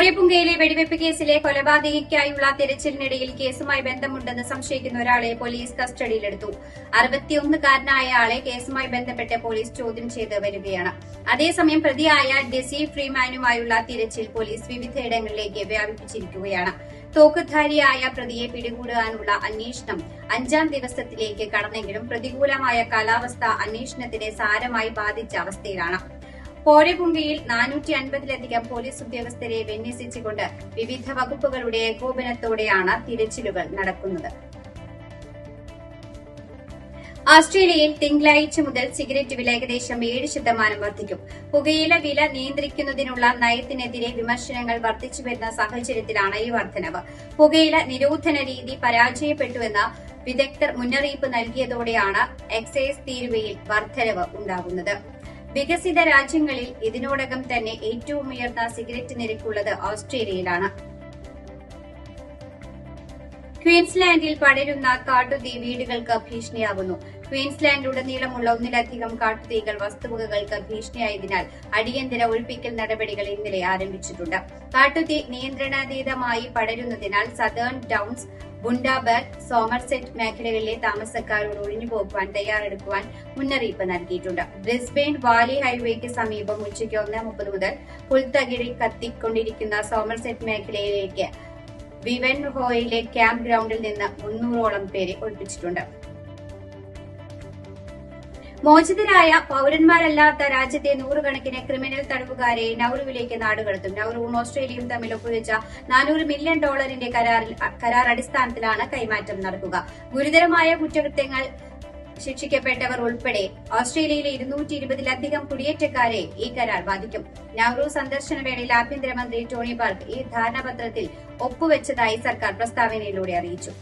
പോരേപ്പുങ്കയിലെ വെടിവെപ്പ് കേസിലെ കൊലപാതകയ്ക്കായുള്ള തിരച്ചിലിനിടയിൽ കേസുമായി ബന്ധമുണ്ടെന്ന് സംശയിക്കുന്ന ഒരാളെ പോലീസ് കസ്റ്റഡിയിലെടുത്തു. അറുപത്തിയൊന്നുകാരനായ ആളെ കേസുമായി ബന്ധപ്പെട്ട് പോലീസ് ചോദ്യം ചെയ്ത് വരികയാണ്. അതേസമയം പ്രതിയായ ഡെസി ഫ്രീമാനുമായുള്ള തിരച്ചിൽ പോലീസ് വിവിധയിടങ്ങളിലേക്ക് വ്യാപിപ്പിച്ചിരിക്കുകയാണ്. തോക്കുധാരിയായ പ്രതിയെ പിടികൂടാനുള്ള അന്വേഷണം അഞ്ചാം ദിവസത്തിലേക്ക് കടന്നെങ്കിലും പ്രതികൂലമായ കാലാവസ്ഥ അന്വേഷണത്തിനെ സാരമായി ബാധിച്ച അവസ്ഥയിലാണ്. പോരപുങ്കയിൽ നാനൂറ്റി അൻപതിലധികം പോലീസ് ഉദ്യോഗസ്ഥരെ വിന്യസിച്ചുകൊണ്ട് വിവിധ വകുപ്പുകളുടെ ഏകോപനത്തോടെയാണ് തിരച്ചിലുകൾ നടക്കുന്നത്. ഓസ്ട്രേലിയയിൽ തിങ്കളാഴ്ച മുതൽ സിഗരറ്റ് വില ഏകദേശം ഏഴ് ശതമാനം വർദ്ധിക്കും. പുകയില വില നിയന്ത്രിക്കുന്നതിനുള്ള നയത്തിനെതിരെ വിമർശനങ്ങൾ വർദ്ധിച്ചുവരുന്ന സാഹചര്യത്തിലാണ് ഈ വർധനവ്. പുകയില നിരോധന രീതി പരാജയപ്പെട്ടുവെന്ന വിദഗ്ധർ മുന്നറിയിപ്പ് നൽകിയതോടെയാണ് എക്സൈസ് തീരുവയിൽ വർധനവ് ഉണ്ടാകുന്നത്. വികസിത രാജ്യങ്ങളിൽ ഇതിനോടകം തന്നെ ഏറ്റവും ഉയർന്ന സിഗരറ്റ് നിരക്കുള്ളത് ഓസ്ട്രേലിയയിലാണ്. ക്വീൻസ്ലാൻഡിൽ പടരുന്ന കാട്ടുതീ വീടുകൾക്ക് ഭീഷണിയാകുന്നു ക്വീൻസ്ലാൻഡിലുടനീളമുള്ള ഒന്നിലധികം കാട്ടുതീകൾ വസ്തുവകകൾക്ക് ഭീഷണിയായതിനാൽ അടിയന്തര ഒഴിപ്പിക്കൽ നടപടികൾ ഇന്നലെ ആരംഭിച്ചിട്ടുണ്ട്. കാട്ടുതീ നിയന്ത്രണാതീതമായി പടരുന്നതിനാൽ സദേൺ ഡൌൺസ് ബുണ്ടാബർഗ് സോമർസെറ്റ് മേഖലകളിലെ താമസക്കാരോട് ഒഴിഞ്ഞുപോകുവാൻ തയ്യാറെടുക്കുവാൻ മുന്നറിയിപ്പ് നൽകിയിട്ടുണ്ട്. ബ്രിസ്ബെയിൻ വാലി ഹൈവേക്ക് സമീപം ഉച്ചയ്ക്ക് ഒന്ന് മുപ്പത് മുതൽ പുൽത്തകിഴി കത്തിക്കൊണ്ടിരിക്കുന്ന സോമർസെറ്റ് മേഖലയിലേക്ക് വിവൻ ഹോയിലെ ക്യാമ്പ് ഗ്രൗണ്ടിൽ നിന്ന് മുന്നൂറോളം പേരെ ഒഴിപ്പിച്ചിട്ടുണ്ട്. മോചിതരായ പൌരന്മാരല്ലാത്ത രാജ്യത്തെ നൂറുകണക്കിന് ക്രിമിനൽ തടവുകാരെ നൌറുവിലേക്ക് നാടുകടത്തും. നൌറുവും ഓസ്ട്രേലിയയും തമ്മിൽ ഒപ്പുവെച്ച നാനൂറ് മില്യൺ ഡോളറിന്റെ കരാറിൽ കരാർ അടിസ്ഥാനത്തിലാണ് കൈമാറ്റം നടക്കുക. ഗുരുതരമായ കുറ്റകൃത്യങ്ങൾ ശിക്ഷിക്കപ്പെട്ടവർ ഉൾപ്പെടെ ഓസ്ട്രേലിയയിലെ ഇരുന്നൂറ്റി ഇരുപതിലധികം കുടിയേറ്റക്കാരെ ഈ കരാർ ബാധിക്കും. നൌറു സന്ദർശന വേളയിൽ ആഭ്യന്തരമന്ത്രി ടോണി ബാർക്ക് ഈ ധാരണാപത്രത്തിൽ ഒപ്പുവെച്ചതായി സർക്കാർ പ്രസ്താവനയിലൂടെ അറിയിച്ചു.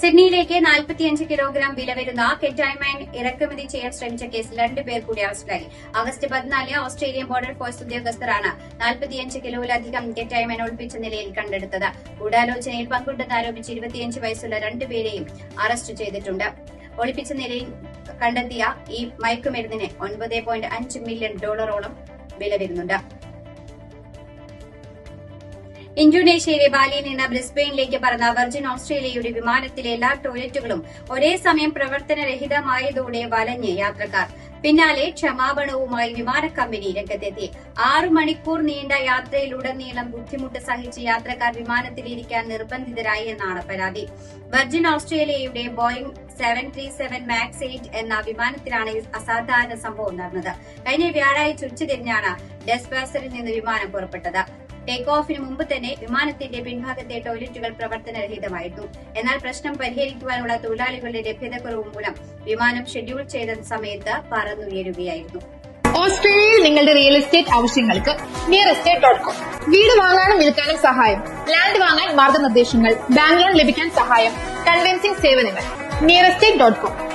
സിഡ്നിയിലേക്ക് നാൽപ്പത്തിയഞ്ച് കിലോഗ്രാം വില വരുന്ന കെറ്റായ്മയൻ ഇറക്കുമതി ചെയ്യാൻ ശ്രമിച്ച കേസിൽ രണ്ടുപേർ കൂടി അറസ്റ്റിലായി. ആഗസ്റ്റ് പതിനാലിന് ഓസ്ട്രേലിയൻ ബോർഡർ ഫോഴ്സ് ഉദ്യോഗസ്ഥരാണ് നാൽപ്പത്തിയഞ്ച് കിലോയിലധികം കെറ്റൈമൈൻ ഒളിപ്പിച്ച നിലയിൽ കണ്ടെടുത്തത്. ഗൂഢാലോചനയിൽ പങ്കുണ്ടെന്ന് ആരോപിച്ച് ഇരുപത്തിയഞ്ച് വയസ്സുള്ള രണ്ടുപേരെയും അറസ്റ്റ് ചെയ്തിട്ടുണ്ട്. ഒളിപ്പിച്ച നിലയിൽ കണ്ടെത്തിയ ഈ മയക്കുമരുന്നിന് ഒൻപത് പോയിന്റ് അഞ്ച് മില്യൺ ഡോളറോളം വില വരുന്നുണ്ട്. ഇന്തോനേഷ്യയിലെ ബാലിയിൽ നിന്ന് ബ്രിസ്ബെയിനിലേക്ക് പറന്ന വെർജിൻ ഓസ്ട്രേലിയയുടെ വിമാനത്തിലെ എല്ലാ ടോയ്ലറ്റുകളും ഒരേ സമയം പ്രവർത്തനരഹിതമായതോടെ വലഞ്ഞ് യാത്രക്കാർ. പിന്നാലെ ക്ഷമാപണവുമായി വിമാന കമ്പനി രംഗത്തെത്തി. ആറു മണിക്കൂർ നീണ്ട യാത്രയിലുടനീളം ബുദ്ധിമുട്ട് സഹിച്ച് യാത്രക്കാർ വിമാനത്തിലിരിക്കാൻ നിർബന്ധിതരായി എന്നാണ് പരാതി. വെർജിൻ ഓസ്ട്രേലിയയുടെ Boeing seven three seven max eight എന്ന വിമാനത്തിലാണ് അസാധാരണ സംഭവം നടന്നത്. കഴിഞ്ഞ വ്യാഴാഴ്ച ഉച്ചതിരിഞ്ഞാണ് ഡെസ്പാസറിൽ നിന്ന് വിമാനം പുറപ്പെട്ടത്. ടേക്ക് ഓഫിന് മുമ്പ് തന്നെ വിമാനത്തിന്റെ പിൻഭാഗത്തെ ടോയ്ലറ്റുകൾ പ്രവർത്തനരഹിതമായിരുന്നു എന്നാൽ പ്രശ്നം പരിഹരിക്കുവാനുള്ള തൊഴിലാളികളുടെ ലഭ്യതക്കുറവ് മൂലം വിമാനം ഷെഡ്യൂൾ ചെയ്ത സമയത്ത് പറന്നുയരുകയായിരുന്നു. ഓസ്ട്രേലിയയിൽ നിങ്ങളുടെ റിയൽ എസ്റ്റേറ്റ് ആവശ്യങ്ങൾക്ക് നിയർ എസ്റ്റേറ്റ് ഡോട്ട് കോം വീട് വാങ്ങാനും വിൽക്കാനും സഹായം. ലാൻഡ് വാങ്ങാൻ മാർഗനിർദ്ദേശങ്ങൾ. ബാങ്ക് ലോൺ ലഭിക്കാൻ സഹായം. കൺവെൻസിംഗ് സേവനങ്ങൾ. നിയർ എസ്റ്റേറ്റ് ഡോട്ട് കോം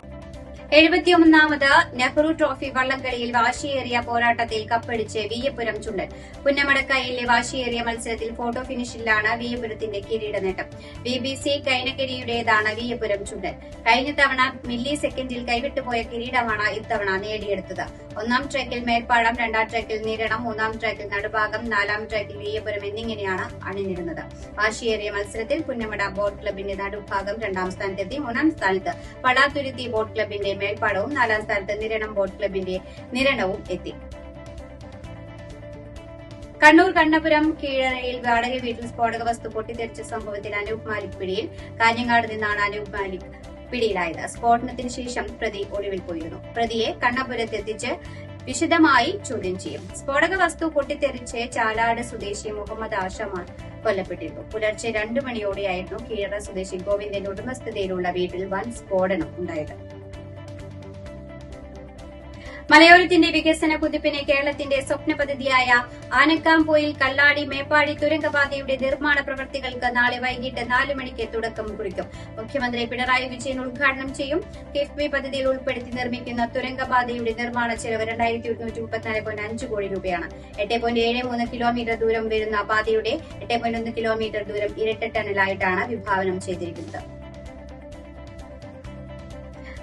എഴുപത്തിയൊന്നാമത് നെഹ്റു ട്രോഫി വള്ളംകളിയിൽ വാശിയേറിയ പോരാട്ടത്തിൽ കപ്പടിച്ച് വിയ്യപുരം ചുണ്ടൻ. പുന്നമടക്കായലിലെ വാശിയേറിയ മത്സരത്തിൽ ഫോട്ടോ ഫിനിഷിലാണ് വിയ്യപുരത്തിന്റെ കിരീട നേട്ടം ബി ബി സി കൈനക്കിരിയുടേതാണ് വിയ്യപുരം ചുണ്ടൻ. കഴിഞ്ഞ തവണ മില്ലി സെക്കൻഡിൽ കൈവിട്ടുപോയ കിരീടമാണ് ഇത്തവണ നേടിയെടുത്തത്. ഒന്നാം ട്രാക്കിൽ മേൽപ്പാടം രണ്ടാം ട്രാക്കിൽ നീരണം മൂന്നാം ട്രാക്കിൽ നടുഭാഗം നാലാം ട്രാക്കിൽ വീയപുരം എന്നിങ്ങനെയാണ് അണിനിരുന്നത്. വാശിയേറിയ മത്സരത്തിൽ പുന്നമട ബോട്ട് ക്ലബിന്റെ നടുഭാഗം രണ്ടാം സ്ഥാനത്തെത്തി. മൂന്നാം സ്ഥാനത്ത് പടാത്തുരുത്തി ബോട്ട് ക്ലബിന്റെ മേൽപ്പാടവും നാലാം സ്ഥാനത്ത് നിരണം ബോട്ട് ക്ലബിന്റെ നിരണവും എത്തി. കണ്ണൂർ കണ്ണപുരം കീഴറയിൽ വാടക വീട്ടിൽ സ്ഫോടക വസ്തു പൊട്ടിത്തെറിച്ച സംഭവത്തിൽ അനൂപ് മാലിക് പിടിയിൽ. കാഞ്ഞങ്ങാട് നിന്നാണ് അനൂപ് മാലിക് പിടിയിലായത്. സ്ഫോടനത്തിന് ശേഷം പ്രതി ഒളിവിൽ പോയിരുന്നു പ്രതിയെ കണ്ണപുരത്തെത്തിച്ച് വിശദമായി ചോദ്യം ചെയ്യും. സ്ഫോടക വസ്തു പൊട്ടിത്തെറിച്ച് ചാലാട് സ്വദേശി മുഹമ്മദ് ആഷമാൻ കൊല്ലപ്പെട്ടിരുന്നു പുലർച്ചെ രണ്ടു മണിയോടെയായിരുന്നു കീഴറ സ്വദേശി ഗോവിന്ദന്റെ ഉടമസ്ഥതയിലുള്ള വീട്ടിൽ വൻ സ്ഫോടനം ഉണ്ടായത്. മലയോരത്തിന്റെ വികസന കുതിപ്പിന് കേരളത്തിന്റെ സ്വപ്ന പദ്ധതിയായ ആനക്കാംപോയിൽ കല്ലാടി മേപ്പാടി തുരങ്കപാതയുടെ നിർമ്മാണ പ്രവൃത്തികൾക്ക് നാളെ വൈകിട്ട് നാല് മണിക്ക് തുടക്കം കുറിക്കും. മുഖ്യമന്ത്രി പിണറായി വിജയൻ ഉദ്ഘാടനം ചെയ്യും. കിഫ്ബി പദ്ധതിയിൽ ഉൾപ്പെടുത്തി നിർമ്മിക്കുന്ന തുരങ്കപാതയുടെ നിർമ്മാണ ചെലവ് രണ്ടായിരത്തി ഒരുന്നൂറ്റി മുപ്പത്തിനാല് പോയിന്റ് അഞ്ച് കോടി രൂപയാണ്. എട്ട് പോയിന്റ് ഏഴ് മൂന്ന് കിലോമീറ്റർ ദൂരം വരുന്ന പാതയുടെ എട്ട് പോയിന്റ് ഒന്ന് കിലോമീറ്റർ ദൂരം ഇരട്ട ടണലായിട്ടാണ് വിഭാവനം ചെയ്തിരിക്കുന്നത്.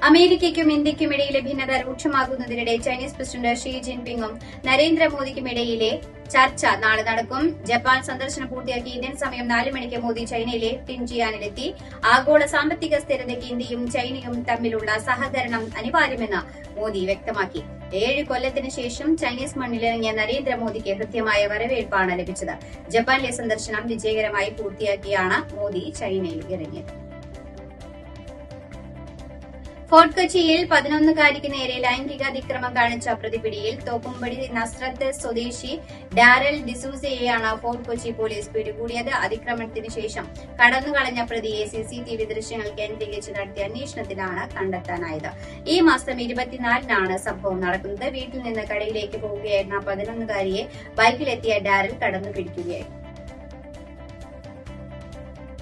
അമേരിക്കയ്ക്കും ഇന്ത്യയ്ക്കും ഇടയിലെ ഭിന്നത രൂക്ഷമാകുന്നതിനിടെ ചൈനീസ് പ്രസിഡന്റ് ഷീ ജിൻപിങ്ങും നരേന്ദ്രമോദിക്കുമിടയിലെ ചർച്ച നാളെ നടക്കും. ജപ്പാൻ സന്ദർശനം പൂർത്തിയാക്കി ഇന്ത്യൻ സമയം നാല് മണിക്ക് മോദി ചൈനയിലെ ടിൻജിയാനിലെത്തി. ആഗോള സാമ്പത്തിക സ്ഥിരതയ്ക്ക് ഇന്ത്യയും ചൈനയും തമ്മിലുള്ള സഹകരണം അനിവാര്യമെന്ന് മോദി വ്യക്തമാക്കി. ഏഴ് കൊല്ലത്തിന് ശേഷം ചൈനീസ് മണ്ണിലിറങ്ങിയ നരേന്ദ്രമോദിക്ക് ഹൃദ്യമായ വരവേൽപ്പാണ് ലഭിച്ചത്. ജപ്പാനിലെ സന്ദർശനം വിജയകരമായി പൂർത്തിയാക്കിയാണ് മോദി ചൈനയിൽ ഇറങ്ങിയത്. ഫോർട്ട് കൊച്ചിയിൽ പതിനൊന്നുകാരിക്ക് നേരെ ലൈംഗിക അതിക്രമം കാണിച്ച പ്രതിപിടിയിൽ തോപ്പുംപടി നസ്രത്ത് സ്വദേശി ഡാരൽ ഡിസൂസയെയാണ് ഫോർട്ട് കൊച്ചി പോലീസ് പിടികൂടിയത്. അതിക്രമണത്തിന് ശേഷം കടന്നുകളഞ്ഞ പ്രതിയെ സിസിടിവി ദൃശ്യങ്ങൾ കേന്ദ്രീകരിച്ച് നടത്തിയ അന്വേഷണത്തിലാണ് കണ്ടെത്താനായത്. ഈ മാസം ഇരുപത്തിനാലിനാണ് സംഭവം നടക്കുന്നത്. വീട്ടിൽ നിന്ന് കടയിലേക്ക് പോവുകയായിരുന്ന പതിനൊന്നുകാരിയെ ബൈക്കിലെത്തിയ ഡാരൽ കടന്നു പിടിക്കുകയായിരുന്നു.